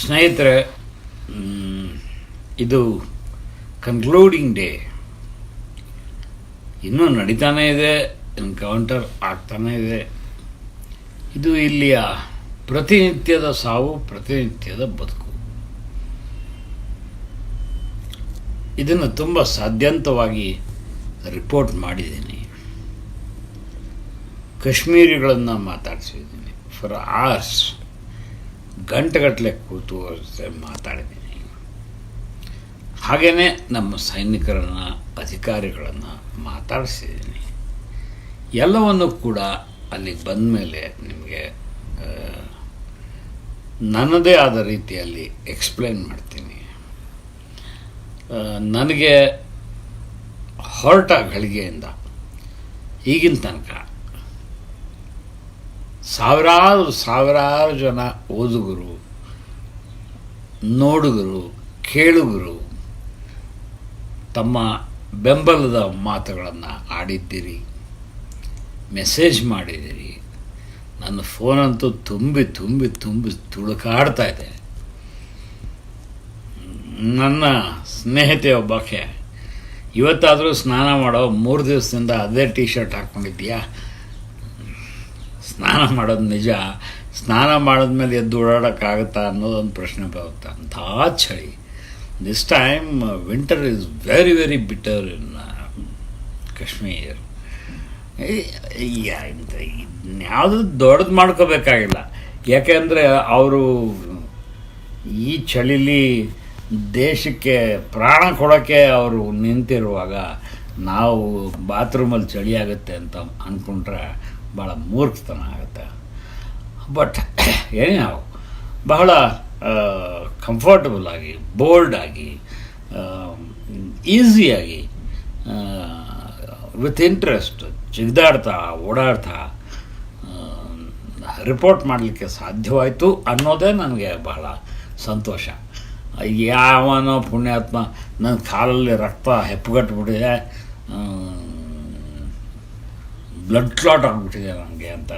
ಸ್ನೇಹಿತರೆ ಇದು concluding day ಇನ್ನೂ ನಡೀತಾನೇ ಇದೆ ಎನ್ಕೌಂಟರ್ ಆಗ್ತಾನೇ ಇದೆ. ಇದು ಇಲ್ಲಿಯ ಪ್ರತಿನಿತ್ಯದ ಸಾವು, ಪ್ರತಿನಿತ್ಯದ ಬದುಕು. ಇದನ್ನು ತುಂಬ ಸಾಧ್ಯಂತವಾಗಿ ರಿಪೋರ್ಟ್ ಮಾಡಿದ್ದೀನಿ. ಕಾಶ್ಮೀರಿಗಳನ್ನು ಮಾತಾಡಿಸಿದ್ದೀನಿ. ಫಾರ್ ಅವರ್ಸ್ ಗಂಟೆಗಟ್ಟಲೆ ಕೂತು ಮಾತಾಡಿದ್ದೀನಿ. ಹಾಗೆಯೇ ನಮ್ಮ ಸೈನಿಕರನ್ನು, ಅಧಿಕಾರಿಗಳನ್ನು ಮಾತಾಡಿಸಿದ್ದೀನಿ. ಎಲ್ಲವನ್ನು ಕೂಡ ಅಲ್ಲಿಗೆ ಬಂದ ಮೇಲೆ ನಿಮಗೆ ನನ್ನದೇ ಆದ ರೀತಿಯಲ್ಲಿ ಎಕ್ಸ್ಪ್ಲೇನ್ ಮಾಡ್ತೀನಿ. ನನಗೆ ಹೊರಟ ಗಳಿಗೆಯಿಂದ ಈಗಿನ ತನಕ ಸಾವಿರಾರು ಸಾವಿರಾರು ಜನ ಓದುಗರು, ನೋಡುಗರು, ಕೇಳುಗರು ತಮ್ಮ ಬೆಂಬಲದ ಮಾತುಗಳನ್ನು ಆಡಿದ್ದೀರಿ, ಮೆಸೇಜ್ ಮಾಡಿದ್ದೀರಿ. ನನ್ನ ಫೋನಂತೂ ತುಂಬಿ ತುಂಬಿ ತುಂಬಿ ತುಳುಕಾಡ್ತಾ ಇದೆ. ನನ್ನ ಸ್ನೇಹಿತೆ ಒಬ್ಬಾಕೆ, ಇವತ್ತಾದರೂ ಸ್ನಾನ ಮಾಡೋ ಮೂರು ದಿವಸದಿಂದ ಅದೇ ಟೀ ಶರ್ಟ್ ಹಾಕ್ಕೊಂಡಿದ್ದೀಯಾ ಸ್ನಾನ ಮಾಡೋದು ನಿಜ, ಸ್ನಾನ ಮಾಡಿದ್ಮೇಲೆ ಎದ್ದು ಓಡಾಡೋಕ್ಕಾಗುತ್ತಾ ಅನ್ನೋದೊಂದು ಪ್ರಶ್ನೆ ಬರುತ್ತೆ. ಅಂಥ ಚಳಿ. This time winter is very very bitter in Kashmir ಯಾವುದು ದೊಡ್ಡದು ಮಾಡ್ಕೋಬೇಕಾಗಿಲ್ಲ. ಯಾಕೆಂದರೆ ಅವರು ಈ ಚಳಿಲಿ ದೇಶಕ್ಕೆ ಪ್ರಾಣ ಕೊಡೋಕ್ಕೆ ಅವರು ನಿಂತಿರುವಾಗ ನಾವು ಬಾತ್ರೂಮಲ್ಲಿ ಚಳಿ ಆಗುತ್ತೆ ಅಂತ ಅಂದ್ಕೊಂಡ್ರೆ ಭಾಳ ಮೂರ್ಖತನ ಆಗುತ್ತೆ. ಬಟ್ ಏನೇ ಬಹಳ ಕಂಫರ್ಟಬಲ್ ಆಗಿ ಬೋಲ್ಡ್ ಆಗಿ ಈಸಿಯಾಗಿ ವಿತ್ ಇಂಟ್ರೆಸ್ಟ್ ಜಿಗ್ದಾಡ್ತಾ, ಓಡಾಡ್ತಾ ರಿಪೋರ್ಟ್ ಮಾಡಲಿಕ್ಕೆ ಸಾಧ್ಯವಾಯಿತು ಅನ್ನೋದೇ ನನಗೆ ಬಹಳ ಸಂತೋಷ. ಯಾವನೋ ಪುಣ್ಯಾತ್ಮ ನನ್ನ ಕಾಲಲ್ಲಿ ರಕ್ತ ಹೆಪ್ಪುಗಟ್ಬಿಟ್ಟಿದೆ ಬ್ಲಡ್ ಕ್ಲಾಟ್ ಆಗಿಬಿಟ್ಟಿದೆ ನನಗೆ ಅಂತ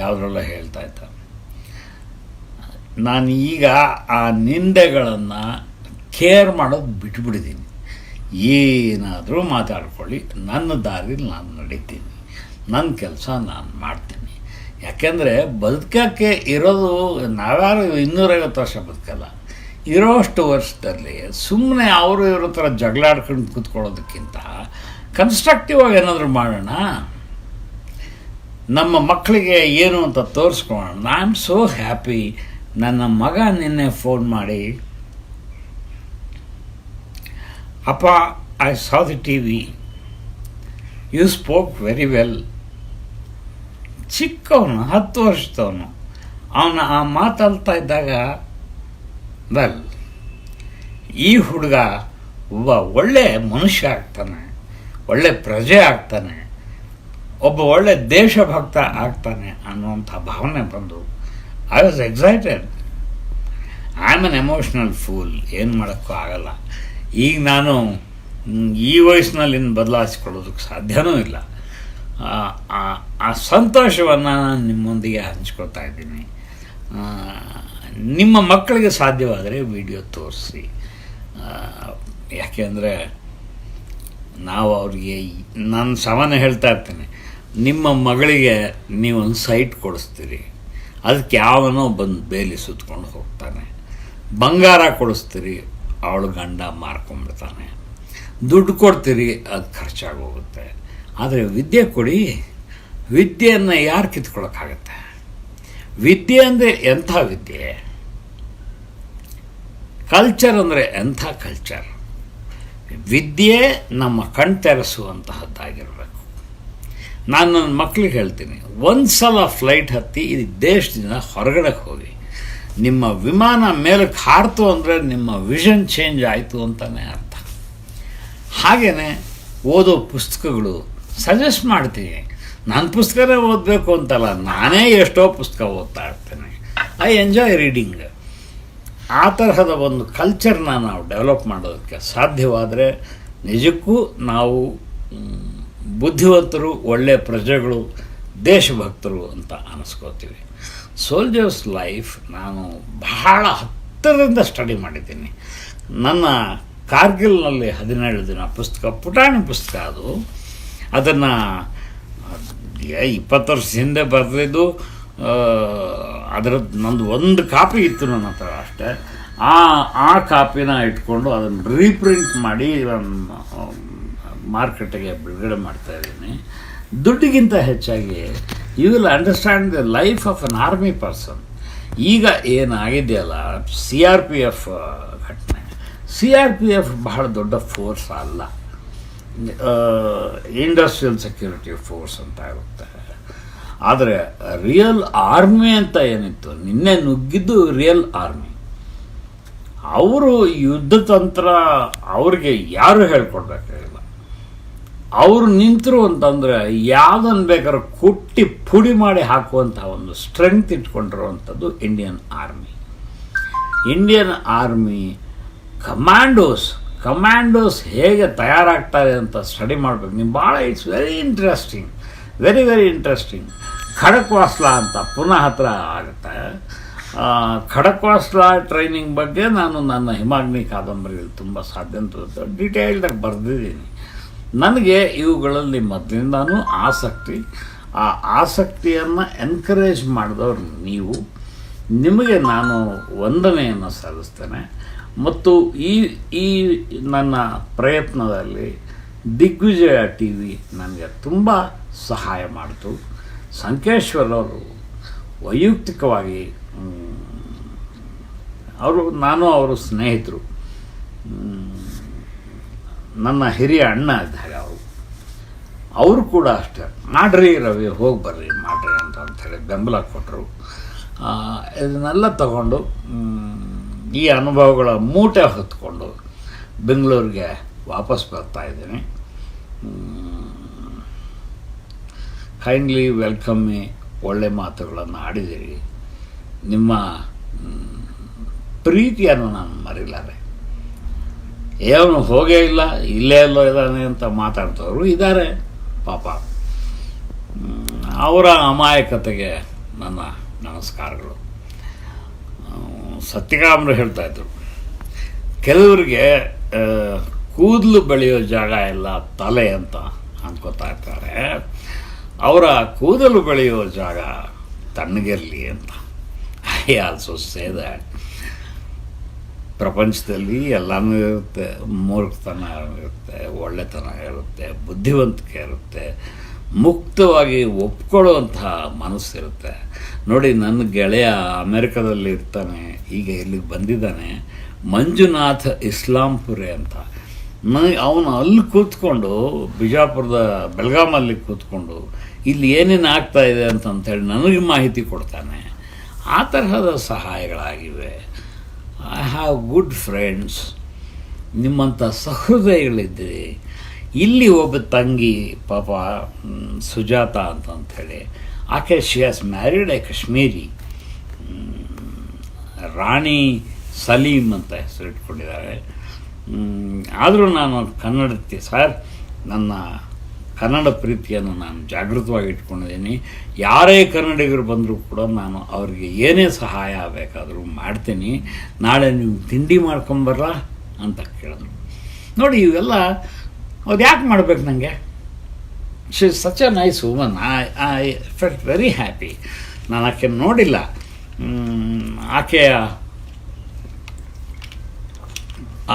ಯಾವುದ್ರೆಲ್ಲ ಹೇಳ್ತಾ ಇದ್ದ ನಾನು ಈಗ ಆ ನಿಂದೆಗಳನ್ನು ಕೇರ್ ಮಾಡೋದು ಬಿಟ್ಬಿಟ್ಟಿದ್ದೀನಿ. ಏನಾದರೂ ಮಾತಾಡ್ಕೊಳ್ಳಿ, ನನ್ನ ದಾರಿಲಿ ನಾನು ನಡೀತೀನಿ. ನನ್ನ ಕೆಲಸ ನಾನು ಮಾಡ್ತೀನಿ. ಯಾಕೆಂದರೆ ಬದುಕೋಕ್ಕೆ ಇರೋದು ನಾವ್ಯಾರು ಇನ್ನೂರೈವತ್ತು ವರ್ಷ ಬದುಕಲ್ಲ, ಇರೋಷ್ಟು ವರ್ಷದಲ್ಲಿ ಸುಮ್ಮನೆ ಅವರು ಇವ್ರ ಥರ ಜಗಳಾಡ್ಕೊಂಡು ಕೂತ್ಕೊಳ್ಳೋದಕ್ಕಿಂತ ಕನ್ಸ್ಟ್ರಕ್ಟಿವ್ ಆಗಿ ಏನಾದರೂ ಮಾಡೋಣ. ನಮ್ಮ ಮಕ್ಕಳಿಗೆ ಏನು ಅಂತ ತೋರಿಸ್ಕೊಳ್ಳೋಣ. ಐ ಆಮ್ ಸೋ ಹ್ಯಾಪಿ ನನ್ನ ಮಗ ನಿನ್ನೆ ಫೋನ್ ಮಾಡಿ, ಅಪ್ಪ I saw the TV you spoke very well ಚಿಕ್ಕವನು, ಹತ್ತು ವರ್ಷದವನು. ಅವನು ಆ ಮಾತಾಡ್ತಾ ಇದ್ದಾಗ ವೆಲ್ ಈ ಹುಡುಗ ಒಬ್ಬ ಒಳ್ಳೆ ಮನುಷ್ಯ ಆಗ್ತಾನೆ, ಒಳ್ಳೆ ಪ್ರಜೆ ಆಗ್ತಾನೆ. ಒಬ್ಬ ಒಳ್ಳೆ ದೇಶಭಕ್ತ ಆಗ್ತಾನೆ ಅನ್ನುವಂಥ ಭಾವನೆ ಬಂದು I was excited I am an emotional fool ಏನು ಮಾಡೋಕ್ಕೂ ಆಗಲ್ಲ. ಈಗ ನಾನು ಈ ವಯಸ್ಸಿನಲ್ಲಿ ಇನ್ನು ಬದಲಾಯಿಸ್ಕೊಳ್ಳೋದಕ್ಕೆ ಸಾಧ್ಯವೂ ಇಲ್ಲ. ಆ ಸಂತೋಷವನ್ನು ನಾನು ನಿಮ್ಮೊಂದಿಗೆ ಹಂಚ್ಕೊಳ್ತಾ ಇದ್ದೀನಿ. ನಿಮ್ಮ ಮಕ್ಕಳಿಗೆ ಸಾಧ್ಯವಾದರೆ ವಿಡಿಯೋ ತೋರಿಸಿ. ಯಾಕೆಂದರೆ ನಾವು ಅವ್ರಿಗೆ ನಾನು ಸಮಾನ ಹೇಳ್ತಾ ಇರ್ತೀನಿ. ನಿಮ್ಮ ಮಗಳಿಗೆ ನೀವೊಂದು ಸೈಟ್ ಕೊಡಿಸ್ತೀರಿ. ಅದಕ್ಕೆ ಯಾವನೋ ಬಂದು ಬೇಲಿ ಸುತ್ಕೊಂಡು ಹೋಗ್ತಾನೆ. ಬಂಗಾರ ಕೊಡಿಸ್ತೀರಿ, ಅವಳು ಗಂಡ ಮಾರ್ಕೊಂಡ್ಬಿಡ್ತಾನೆ. ದುಡ್ಡು ಕೊಡ್ತೀರಿ, ಅದು ಖರ್ಚಾಗೋಗುತ್ತೆ. ಆದರೆ ವಿದ್ಯೆ ಕೊಡಿ. ವಿದ್ಯೆಯನ್ನು ಯಾರು ಕಿತ್ಕೊಳ್ಳೋಕ್ಕಾಗತ್ತೆ ವಿದ್ಯೆ ಅಂದರೆ ಎಂಥ ವಿದ್ಯೆ? ಕಲ್ಚರ್ ಅಂದರೆ ಎಂಥ ಕಲ್ಚರ್? ವಿದ್ಯೆ ನಮ್ಮ ಕಣ್ ತೆರೆಸುವಂತಹದ್ದಾಗಿರಬೇಕು ನಾನು ನನ್ನ ಮಕ್ಳಿಗೆ ಹೇಳ್ತೀನಿ ಒಂದು ಸಲ ಫ್ಲೈಟ್ ಹತ್ತಿ ಈ ದೇಶದಿಂದ ಹೊರಗಡೆ ಹೋಗಿ. ನಿಮ್ಮ ವಿಮಾನ ಮೇಲಕ್ಕೆ ಹಾರ್ತು ಅಂದರೆ ನಿಮ್ಮ ವಿಷನ್ ಚೇಂಜ್ ಆಯಿತು ಅಂತಲೇ ಅರ್ಥ. ಹಾಗೆಯೇ ಓದೋ ಪುಸ್ತಕಗಳು ಸಜೆಸ್ಟ್ ಮಾಡ್ತೀನಿ. ನನ್ನ ಪುಸ್ತಕನೇ ಓದಬೇಕು ಅಂತಲ್ಲ, ನಾನೇ ಎಷ್ಟೋ ಪುಸ್ತಕ ಓದ್ತಾ ಇರ್ತೇನೆ. ಐ ಎಂಜಾಯ್ ರೀಡಿಂಗ್ ಆ ತರಹದ ಒಂದು ಕಲ್ಚರ್ನ ನಾವು ಡೆವಲಪ್ ಮಾಡೋದಕ್ಕೆ ಸಾಧ್ಯವಾದರೆ ನಿಜಕ್ಕೂ ನಾವು ಬುದ್ಧಿವಂತರು ಒಳ್ಳೆಯ ಪ್ರಜೆಗಳು, ದೇಶಭಕ್ತರು ಅಂತ ಅನಿಸ್ಕೋತೀವಿ. ಸೋಲ್ಜರ್ಸ್ ಲೈಫ್ ನಾನು ಬಹಳ ಹತ್ತಿರದಿಂದ ಸ್ಟಡಿ ಮಾಡಿದ್ದೀನಿ. ನನ್ನ ಕಾರ್ಗಿಲ್ನಲ್ಲಿ ಹದಿನೇಳು ದಿನ ಪುಸ್ತಕ, ಪುಟಾಣಿ ಪುಸ್ತಕ ಅದು. ಅದನ್ನು ಇಪ್ಪತ್ತು ವರ್ಷ ಹಿಂದೆ ಬರೆದಿದ್ದು ಅದರದ್ದು ನಂದು ಒಂದು ಕಾಪಿ ಇತ್ತು ನನ್ನ ಹತ್ರ ಅಷ್ಟೇ. ಆ ಆ ಕಾಪಿನ ಇಟ್ಕೊಂಡು ಅದನ್ನು ರೀಪ್ರಿಂಟ್ ಮಾಡಿ ಮಾರ್ಕೆಟಿಗೆ ಬಿಡುಗಡೆ ಮಾಡ್ತಾ ಇದ್ದೀನಿ. ದುಡ್ಡಿಗಿಂತ ಹೆಚ್ಚಾಗಿ you will understand the life of an army person ಈಗ ಏನಾಗಿದೆಯಲ್ಲ ಸಿ ಆರ್ ಪಿ ಎಫ್ ಘಟನೆ. ಸಿ ಆರ್ ಪಿ ಎಫ್ ಬಹಳ ದೊಡ್ಡ ಫೋರ್ಸ್ ಅಲ್ಲ. ಇಂಡಸ್ಟ್ರಿಯಲ್ ಸೆಕ್ಯೂರಿಟಿ ಫೋರ್ಸ್ ಅಂತ ಇರುತ್ತೆ. ಆದರೆ ರಿಯಲ್ ಆರ್ಮಿ ಅಂತ ಏನಿತ್ತು? ನಿನ್ನೆ ನುಗ್ಗಿದ್ದು ರಿಯಲ್ ಆರ್ಮಿ ಅವರು ಯುದ್ಧ ತಂತ್ರ ಅವ್ರಿಗೆ ಯಾರು ಹೇಳ್ಕೊಡ್ಬೇಕಾಗಿಲ್ಲ ಅವರು ನಿಂತರು ಅಂತಂದರೆ ಯಾವುದನ್ನು ಬೇಕಾದ್ರೂ ಕುಟ್ಟಿ ಪುಡಿ ಮಾಡಿ ಹಾಕುವಂಥ ಒಂದು strength ಇಟ್ಕೊಂಡಿರುವಂಥದ್ದು Indian army Indian army commandos commandos ಹೇಗೆ ತಯಾರಾಗ್ತಾರೆ ಅಂತ ಸ್ಟಡಿ ಮಾಡಬೇಕು. ನೀವು ಭಾಳ it's very interesting very very interesting Khadakwasla ಅಂತ ಪುನಃ ಹತ್ರ ಆಗುತ್ತೆ. ಖಡಕ್ವಾಸ್ಲಾ ಟ್ರೈನಿಂಗ್ ಬಗ್ಗೆ ನಾನು ನನ್ನ ಹಿಮಾಗ್ನಿ ಕಾದಂಬರಿಯಲ್ಲಿ ತುಂಬ ಸಾಧ್ಯ ಅಂತ ಡೀಟೇಲ್ಡಾಗಿ ಬರೆದಿದ್ದೀನಿ. ನನಗೆ ಇವುಗಳಲ್ಲಿ ಮೊದಲಿಂದನೂ ಆಸಕ್ತಿ. ಆ ಆಸಕ್ತಿಯನ್ನು ಎನ್ಕರೇಜ್ ಮಾಡಿದವ್ರು ನೀವು. ನಿಮಗೆ ನಾನು ವಂದನೆಯನ್ನು ಸಲ್ಲಿಸ್ತೇನೆ. ಮತ್ತು ಈ ಈ ನನ್ನ ಪ್ರಯತ್ನದಲ್ಲಿ ದಿಗ್ವಿಜಯ ಟಿ ವಿ ನನಗೆ ತುಂಬ ಸಹಾಯ ಮಾಡಿತು. ಸಂಕೇಶ್ವರ್ ಅವರು ವೈಯಕ್ತಿಕವಾಗಿ ಅವರು, ನಾನು ಅವರು ಸ್ನೇಹಿತರು. ನನ್ನ ಹಿರಿಯ ಅಣ್ಣ ಇದ್ದಾಗ ಅವರು. ಅವರು ಕೂಡ ಅಷ್ಟೇ. ಮಾಡ್ರಿ ರವಿ, ಹೋಗಿ ಬರ್ರಿ, ಮಾಡ್ರಿ ಅಂತ ಅಂಥೇಳಿ ಬೆಂಬಲ ಕೊಟ್ಟರು ಇದನ್ನೆಲ್ಲ ತಗೊಂಡು ಈ ಅನುಭವಗಳ ಮೂಟೆ ಹೊತ್ಕೊಂಡು ಬೆಂಗಳೂರಿಗೆ ವಾಪಸ್ ಬರ್ತಾಯಿದ್ದೀನಿ ಕೈಂಡ್ಲಿ ವೆಲ್ಕಮ್ ಮೀ ಒಳ್ಳೆ ಮಾತುಗಳನ್ನು ಆಡಿದಿರಿ ನಿಮ್ಮ ಪ್ರೀತಿಯನ್ನು ನಾನು ಮರಿಲಾರೆ. ಏನು ಹೋಗೇ ಇಲ್ಲ, ಇಲ್ಲೇ ಇಲ್ಲೋ ಇದ್ದಾನೆ ಅಂತ ಮಾತಾಡ್ತವ್ರು ಇದ್ದಾರೆ, ಪಾಪ. ಅವರ ಅಮಾಯಕತೆಗೆ ನನ್ನ ನಮಸ್ಕಾರಗಳು. ಸತ್ಯಕಾಮ್ರು ಸತ್ಯಕಾಮರು ಹೇಳ್ತಾ ಇದ್ರು. ಕೆಲವರಿಗೆ ಕೂದಲು ಬೆಳೆಯೋ ಜಾಗ ಇಲ್ಲ, ತಲೆ ಅಂತ ಅನ್ಕೋತಾ ಇರ್ತಾರೆ. ಅವರ ಕೂದಲು ಬೆಳೆಯೋ ಜಾಗ ತಣ್ಣಗಿರಲಿ ಅಂತ. ಐ ಆಲ್ಸೋ ಸೇ ದ್ಯಾಟ್ ಪ್ರಪಂಚದಲ್ಲಿ ಎಲ್ಲನೂ ಇರುತ್ತೆ, ಮೂರ್ಖತನ ಇರುತ್ತೆ, ಒಳ್ಳೆತನ ಇರುತ್ತೆ, ಬುದ್ಧಿವಂತಿಕೆ ಇರುತ್ತೆ, ಮುಕ್ತವಾಗಿ ಒಪ್ಕೊಳ್ಳುವಂತಹ ಮನಸ್ಸಿರುತ್ತೆ. ನೋಡಿ, ನನ್ನ ಗೆಳೆಯ ಅಮೆರಿಕದಲ್ಲಿ ಇರ್ತಾನೆ, ಈಗ ಇಲ್ಲಿಗೆ ಬಂದಿದ್ದಾನೆ, ಮಂಜುನಾಥ್ ಇಸ್ಲಾಂಪುರೆ ಅಂತ. ನನಗೆ ಅವನು ಅಲ್ಲಿ ಕೂತ್ಕೊಂಡು, ಬಿಜಾಪುರದ ಬೆಳಗಾಮಲ್ಲಿ ಕೂತ್ಕೊಂಡು, ಇಲ್ಲಿ ಏನೇನು ಆಗ್ತಾ ಇದೆ ಅಂತಂತೇಳಿ ನನಗೆ ಮಾಹಿತಿ ಕೊಡ್ತಾನೆ. ಆ ತರಹದ ಸಹಾಯಗಳಾಗಿವೆ. ಹ್ಯಾವ್ ಗುಡ್ ಫ್ರೆಂಡ್ಸ್ ನಿಮ್ಮಂಥ ಸಹೃದಯಗಳಿದ್ದರೆ ಇಲ್ಲಿ ಒಬ್ಬ ತಂಗಿ ಪಾಪ ಸುಜಾತ ಅಂತ ಆಕೆ she has married a Kashmiri Rani Saleem ಅಂತ ಹೆಸರು ಇಟ್ಕೊಂಡಿದ್ದಾರೆ ಆದರೂ ನಾನು ಕನ್ನಡಕ್ಕೆ ಸರ್ ನನ್ನ ಕನ್ನಡ ಪ್ರೀತಿಯನ್ನು ನಾನು ಜಾಗೃತವಾಗಿ ಇಟ್ಕೊಂಡಿದ್ದೀನಿ. ಯಾರೇ ಕನ್ನಡಿಗರು ಬಂದರೂ ಕೂಡ ನಾನು ಅವರಿಗೆ ಏನೇ ಸಹಾಯ ಬೇಕಾದರೂ ಮಾಡ್ತೀನಿ. ನಾಳೆ ನೀವು ತಿಂಡಿ ಮಾಡ್ಕೊಂಬರ್ಲಾ ಅಂತ ಕೇಳಿದ್ರು. ನೋಡಿ, ಇವೆಲ್ಲ ಅದು ಯಾಕೆ ಮಾಡ್ಬೇಕು ನನಗೆ she such a nice woman I I felt very happy ನಾನು ಆಕೆ ನೋಡಿಲ್ಲ. ಆಕೆಯ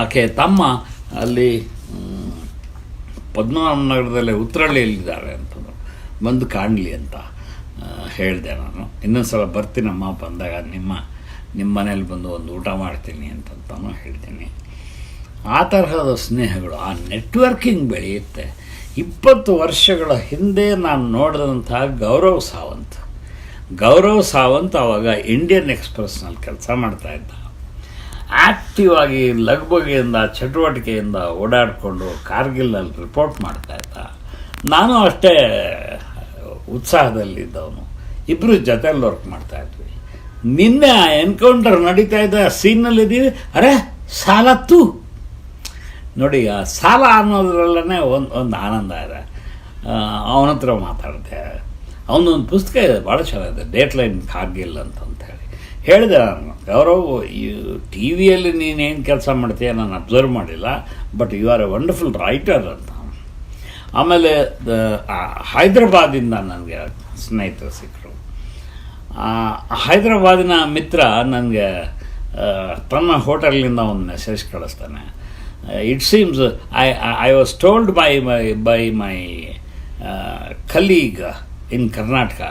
ಆಕೆ ತಮ್ಮ ಅಲ್ಲಿ ಪದ್ಮನಾಭನಗರದಲ್ಲಿ ಉತ್ತರಳ್ಳಿಯಲ್ಲಿದ್ದಾರೆ ಅಂತಂದರು ಬಂದು ಕಾಣಲಿ ಅಂತ ಹೇಳಿದೆ ನಾನು. ಇನ್ನೊಂದು ಸಲ ಬರ್ತೀನಮ್ಮ ಬಂದಾಗ ನಿಮ್ಮ ನಿಮ್ಮ ಮನೇಲಿ ಬಂದು ಒಂದು ಊಟ ಮಾಡ್ತೀನಿ ಅಂತಂತಾನು ಹೇಳ್ತೀನಿ. ಆ ತರಹದ ಸ್ನೇಹಗಳು, ಆ ನೆಟ್ವರ್ಕಿಂಗ್ ಬೆಳೆಯುತ್ತೆ. ಇಪ್ಪತ್ತು ವರ್ಷಗಳ ಹಿಂದೆ ನಾನು ನೋಡಿದಂತಹ ಗೌರವ್ ಸಾವಂತ್. ಗೌರವ್ ಸಾವಂತ್ ಆವಾಗ ಇಂಡಿಯನ್ ಎಕ್ಸ್ಪ್ರೆಸ್ನಲ್ಲಿ ಕೆಲಸ ಮಾಡ್ತಾ ಇದ್ದ ಆ್ಯಕ್ಟಿವ್ ಆಗಿ ಲಗ್ಬಗೆಯಿಂದ, ಚಟುವಟಿಕೆಯಿಂದ ಓಡಾಡಿಕೊಂಡು ಕಾರ್ಗಿಲ್ನಲ್ಲಿ ರಿಪೋರ್ಟ್ ಮಾಡ್ತಾ ಇದ್ದ. ನಾನು ಅಷ್ಟೇ ಉತ್ಸಾಹದಲ್ಲಿದ್ದವನು. ಇಬ್ಬರು ಜೊತೆಯಲ್ಲಿ ವರ್ಕ್ ಮಾಡ್ತಾ ಇದ್ವಿ. ನಿನ್ನೆ ಆ ಎನ್ಕೌಂಟರ್ ನಡೀತಾ ಇದ್ದ ಸೀನ್ನಲ್ಲಿದ್ದೀವಿ ಅರೆ ಸಾಲತ್ತು ನೋಡಿ, ಆ ಸಾಲ ಅನ್ನೋದ್ರಲ್ಲೇ ಒಂದು ಒಂದು ಆನಂದ ಇದೆ. ಅವನ ಹತ್ರ ಮಾತಾಡಿದೆ. ಅವನೊಂದು ಪುಸ್ತಕ ಇದೆ, ಭಾಳ ಚೆನ್ನಾಗಿದೆ. ಡೇಟ್ ಲೈನ್ ಕಾರ್ಗಿಲ್ ಅಂತ ಹೇಳಿ ಹೇಳಿದೆ ನಾನು ಗೌರವ್ ಟಿ ವಿಯಲ್ಲಿ ನೀನೇನು ಕೆಲಸ ಮಾಡ್ತೀಯ? ನಾನು ಅಬ್ಸರ್ವ್ ಮಾಡಿಲ್ಲ but you are a wonderful writer ಅಂತ. ಆಮೇಲೆ ಹೈದ್ರಾಬಾದಿಂದ ನನಗೆ ಸ್ನೇಹಿತರು ಸಿಕ್ಕರು ಹೈದ್ರಾಬಾದಿನ ಮಿತ್ರ ನನಗೆ ತನ್ನ ಹೋಟೆಲ್ನಿಂದ ಒಂದು ಮೆಸೇಜ್ ಕಳಿಸ್ತಾನೆ. It seems I I was told by my by my colleague in Karnataka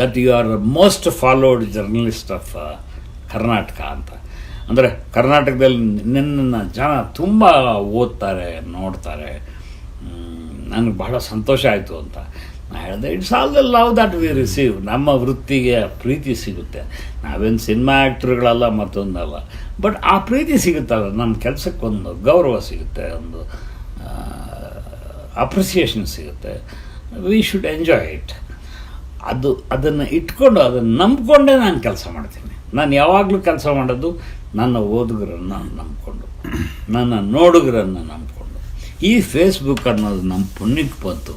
that you are most followed journalist of Karnataka ಅಂತ. ಅಂದರೆ ಕರ್ನಾಟಕದಲ್ಲಿ ನಿನ್ನನ್ನು ಜನ ತುಂಬ ಓದ್ತಾರೆ, ನೋಡ್ತಾರೆ. ನನಗೆ ಬಹಳ ಸಂತೋಷ ಆಯಿತು ಅಂತ. ನಾನು ಹೇಳಿದೆ it's all the love that we receive ನಮ್ಮ ವೃತ್ತಿಗೆ ಪ್ರೀತಿ ಸಿಗುತ್ತೆ. ನಾವೇನು ಸಿನಿಮಾ ಆ್ಯಕ್ಟ್ರುಗಳಲ್ಲ ಮತ್ತೊಂದಲ್ಲ. ಬಟ್ ಆ ಪ್ರೀತಿ ಸಿಗುತ್ತಲ್ಲ. ನಮ್ಮ ಕೆಲಸಕ್ಕೊಂದು ಗೌರವ ಸಿಗುತ್ತೆ, ಒಂದು ಅಪ್ರಿಸಿಯೇಷನ್ ಸಿಗುತ್ತೆ. ವಿ ಶುಡ್ ಎಂಜಾಯ್ ಇಟ್ ಅದು, ಅದನ್ನು ಇಟ್ಕೊಂಡು ಅದನ್ನು ನಂಬಿಕೊಂಡೇ ನಾನು ಕೆಲಸ ಮಾಡ್ತೀನಿ. ನಾನು ಯಾವಾಗಲೂ ಕೆಲಸ ಮಾಡೋದು ನನ್ನ ಓದುಗರನ್ನು ನಂಬಿಕೊಂಡು, ನನ್ನ ನೋಡುಗರನ್ನು ನಂಬಿಕೊಂಡು. ಈ ಫೇಸ್ಬುಕ್ ಅನ್ನೋದು ನಮ್ಮ ಪುಣ್ಯಕ್ಕೆ ಬಂತು.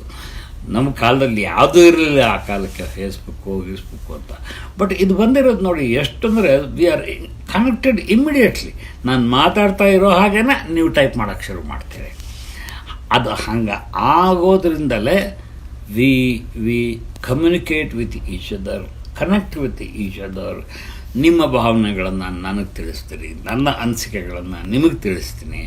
ನಮ್ಮ ಕಾಲದಲ್ಲಿ ಯಾವುದೂ ಇರಲಿಲ್ಲ ಆ ಕಾಲಕ್ಕೆ ಫೇಸ್ಬುಕ್ಕು ಗೀಸ್ಬುಕ್ಕು ಅಂತ. ಬಟ್ ಇದು ಬಂದಿರೋದು ನೋಡಿ ಎಷ್ಟಂದರೆ ವಿ ಆರ್ ಕನೆಕ್ಟೆಡ್ ಇಮ್ಮಿಡಿಯೇಟ್ಲಿ ನಾನು ಮಾತಾಡ್ತಾ ಇರೋ ಹಾಗೇನೆ ನೀವು ಟೈಪ್ ಮಾಡೋಕ್ಕೆ ಶುರು ಮಾಡ್ತೀರಿ. ಅದು ಹಂಗೆ ಆಗೋದ್ರಿಂದಲೇ we we communicate with each other connect with each other ನಿಮ್ಮ ಭಾವನೆಗಳನ್ನು ನನಗೆ ತಿಳಿಸ್ತೀರಿ, ನನ್ನ ಅನಿಸಿಕೆಗಳನ್ನು ನಿಮಗೆ ತಿಳಿಸ್ತೀನಿ.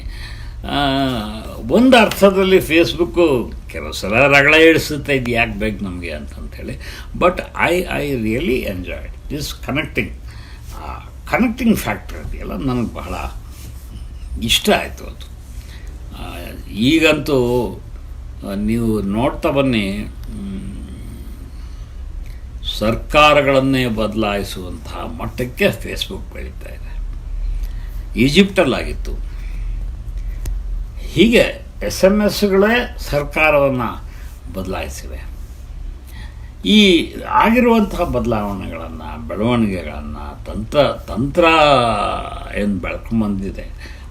ಒಂದು ಅರ್ಥದಲ್ಲಿ ಫೇಸ್ಬುಕ್ಕು ಕೆಲವು ಸಲ ರಗಳ ಇಡಿಸುತ್ತೆ ಇದು ಯಾಕೆ ಬೇಕು ನಮಗೆ ಅಂತಂಥೇಳಿ but I I really enjoy this connecting connecting factor ಇದೆಯಲ್ಲ, ನನಗೆ ಬಹಳ ಇಷ್ಟ ಆಯಿತು ಅದು. ಈಗಂತೂ ನೀವು ನೋಡ್ತಾ ಬನ್ನಿ. ಸರ್ಕಾರಗಳನ್ನೇ ಬದಲಾಯಿಸುವಂತಹ ಮಟ್ಟಕ್ಕೆ ಫೇಸ್ಬುಕ್ ಬೆಳೀತಾ ಇದೆ. ಈಜಿಪ್ಟಲ್ಲಾಗಿತ್ತು. ಹೀಗೆ ಎಸ್ ಎಂ ಎಸ್ಗಳೇ ಸರ್ಕಾರವನ್ನು ಬದಲಾಯಿಸಿವೆ. ಈ ಆಗಿರುವಂತಹ ಬದಲಾವಣೆಗಳನ್ನು, ಬೆಳವಣಿಗೆಗಳನ್ನು, ತಂತ್ರ ತಂತ್ರ ಏನು ಬೆಳ್ಕೊಂಬಂದಿದೆ,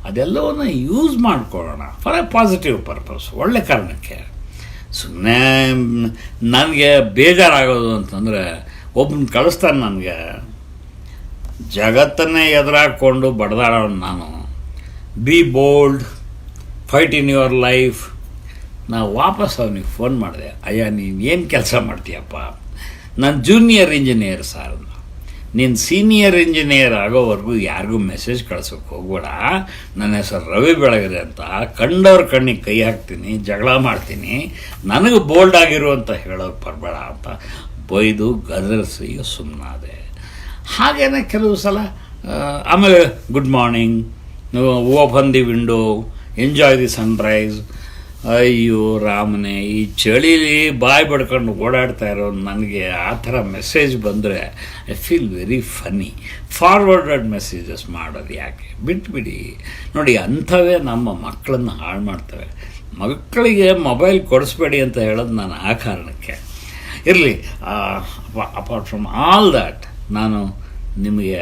ಅದೆಲ್ಲವನ್ನು ಯೂಸ್ ಮಾಡಿಕೊಳ್ಳೋಣ. ಫಾರ್ ಎ ಪಾಸಿಟಿವ್ ಪರ್ಪಸ್ ಒಳ್ಳೆ ಕಾರಣಕ್ಕೆ. ಸುಮ್ಮನೆ ನನಗೆ ಬೇಜಾರಾಗೋದು ಅಂತಂದರೆ ಒಬ್ಬನ ಕಳಿಸ್ತಾನೆ ನನಗೆ, ಜಗತ್ತನ್ನೇ ಎದುರಾಕೊಂಡು ಬಡ್ದಾಡೋನು ನಾನು. Be bold fight in your life ನಾ ವಾಪಸ್ ಅವನಿಗೆ ಫೋನ್ ಮಾಡಿದೆ, ಅಯ್ಯ, ನೀನು ಏನು ಕೆಲಸ ಮಾಡ್ತೀಯಪ್ಪ? ನಾನು ಜೂನಿಯರ್ ಇಂಜಿನಿಯರ್ ಸರ್. ನೀನು ಸೀನಿಯರ್ ಇಂಜಿನಿಯರ್ ಆಗೋವರೆಗೂ ಯಾರಿಗೂ ಮೆಸೇಜ್ ಕಳ್ಸೋಕೆ ಹೋಗ್ಬೇಡ. ನನ್ನ ಹೆಸರು ರವಿ ಬೆಳಗರೆ ಅಂತ ಕಂಡವ್ರ ಕಣ್ಣಿಗೆ ಕೈ ಹಾಕ್ತೀನಿ, ಜಗಳ ಮಾಡ್ತೀನಿ. ನನಗೆ ಬೋಲ್ಡ್ ಆಗಿರು ಅಂತ ಹೇಳೋಕೆ ಬರಬೇಡ ಅಂತ ಬೈದು ಗದರಿಸಿ ಸುಮ್ಮನಾದೆ ಹಾಗೇನೆ ಕೆಲವು ಸಲ ಆಮೇಲೆ good morning open the window enjoy the sunrise ಅಯ್ಯೋ ರಾಮನೆ, ಈ ಚಳಿಲಿ ಬಾಯಿ ಬಡ್ಕೊಂಡು ಓಡಾಡ್ತಾ ಇರೋ ನನಗೆ ಆ ಥರ ಮೆಸೇಜ್ ಬಂದರೆ I feel very funny forwarded messages ಮಾಡೋದು ಯಾಕೆ? ಬಿಟ್ಬಿಡಿ. ನೋಡಿ, ಅಂಥವೇ ನಮ್ಮ ಮಕ್ಕಳನ್ನು ಹಾಳು ಮಾಡ್ತವೆ. ಮಕ್ಕಳಿಗೆ ಮೊಬೈಲ್ ಕೊಡಿಸ್ಬೇಡಿ ಅಂತ ಹೇಳೋದು ನಾನು ಆ ಕಾರಣಕ್ಕೆ. ಇರಲಿ ಅಪಾರ್ಟ್ ಫ್ರಮ್ ಆಲ್ ದಟ್ ನಾನು ನಿಮಗೆ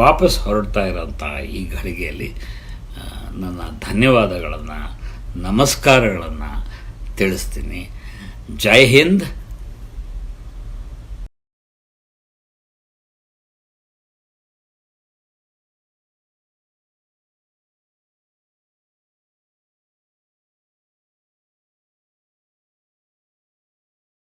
ವಾಪಸ್ ಹೊರಡ್ತಾ ಇರೋಂಥ ಈ ಘಳಿಗೆಯಲ್ಲಿ ನನ್ನ ಧನ್ಯವಾದಗಳನ್ನು ನಮಸ್ಕಾರಗಳನ್ನು ತಿಳಿಸ್ತೀನಿ. ಜೈ ಹಿಂದ್.